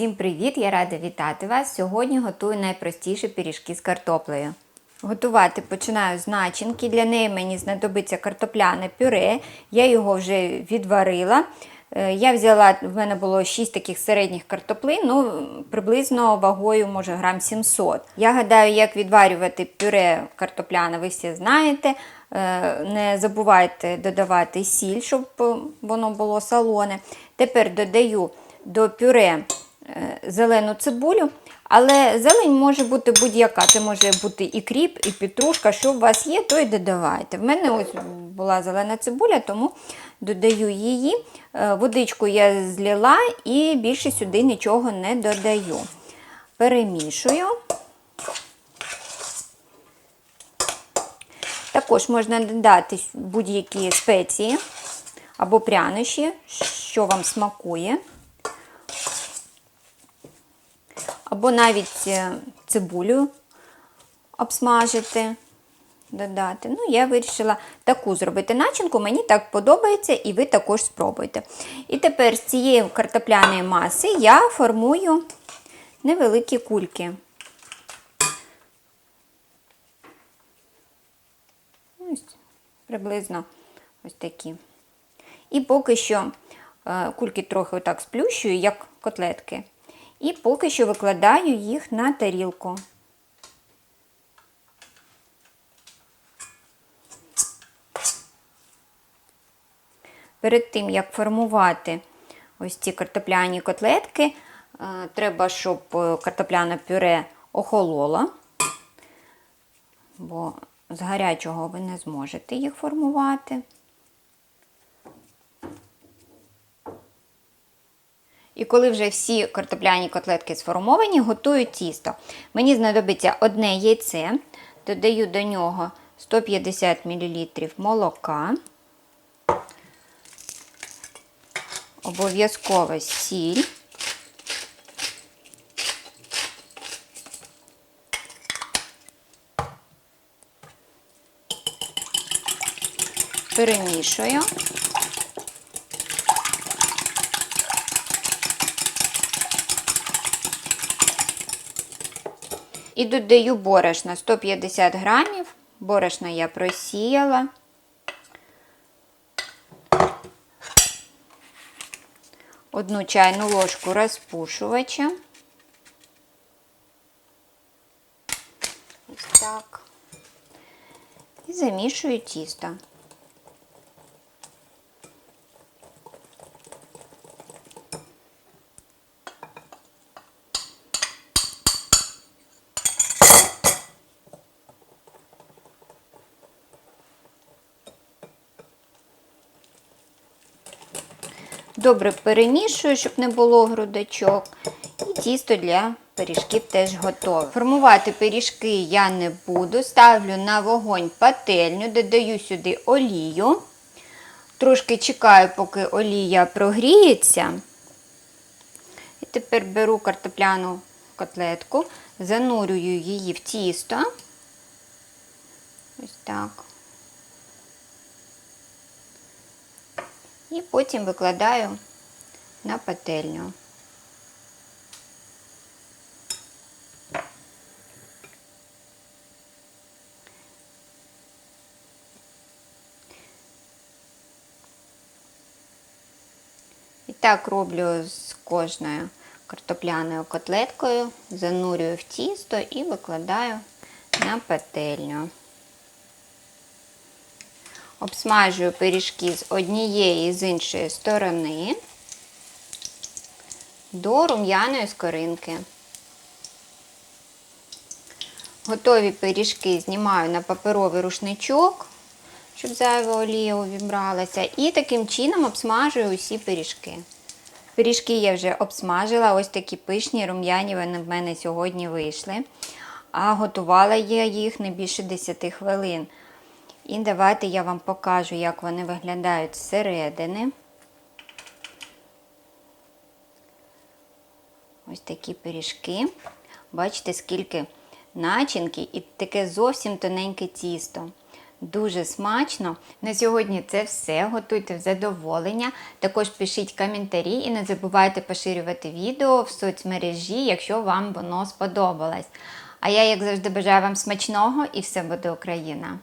Всім привіт! Я рада вітати вас. Сьогодні готую найпростіші пиріжки з картоплею. Готувати починаю з начинки. Для неї мені знадобиться картопляне пюре. Я його вже відварила. Е, Я взяла, в мене було 6 таких середніх картоплин, ну приблизно вагою, може, грам 700. Я гадаю, як відварювати пюре картопляне, ви всі знаєте. Е, Не забувайте додавати сіль, щоб е, воно було солоне. Тепер додаю до пюре зелену цибулю, але зелень може бути будь-яка. Це може бути і кріп, і петрушка. Що у вас є, то й додавайте. В мене ось була зелена цибуля, тому додаю її. Е, Водичку я злила і більше сюди нічого не додаю. Перемішую. Також можна додати будь-які спеції або прянощі, що вам смакує. Або навіть е, цибулю обсмажити, додати. Ну, я вирішила таку зробити начинку, мені так подобається, і ви також спробуйте. І тепер з цієї картопляної маси я формую невеликі кульки. Ось приблизно ось такі. І поки що е, кульки трохи отак сплющую, як котлетки. І поки що викладаю їх на тарілку. Перед тим, як формувати ось ці картопляні котлетки, е, треба, щоб е, картопляне пюре охололо, бо з гарячого ви не зможете їх формувати. І коли вже всі картопляні котлетки сформовані, готую тісто. Мені знадобиться одне яйце, додаю до нього 150 мл молока, обов'язково сіль. Перемішую. І додаю борошна 150 грамів. Борошна я просіяла. Одну чайну ложку розпушувача. Ось так. І замішую тісто. Добре перемішую, щоб не було грудочок. І тісто для пиріжків теж готове. Формувати пиріжки я не буду. Ставлю на вогонь пательню, додаю сюди олію. Трошки чекаю, поки олія прогріється. І тепер беру картопляну котлетку, занурюю її в тісто. Ось так. І потім викладаю на пательню. І так роблю з кожною картопляною котлеткою, занурюю в тісто і викладаю на пательню. Обсмажую пиріжки з однієї і з іншої сторони до рум'яної скоринки. Готові пиріжки знімаю на паперовий рушничок, щоб зайва олія увібралася. І таким чином обсмажую усі пиріжки. Пиріжки я вже обсмажила, ось такі пишні, рум'яні вони в мене сьогодні вийшли. А готувала я їх не більше 10 хвилин. І давайте я вам покажу, як вони виглядають зсередини. Ось такі пиріжки. Бачите, скільки начинки і таке зовсім тоненьке тісто. дуже смачно. На сьогодні це все. Готуйте в задоволення. Також пишіть коментарі і не забувайте поширювати відео в соцмережі, якщо вам воно сподобалось. А я, як завжди, бажаю вам смачного і все буде Україна!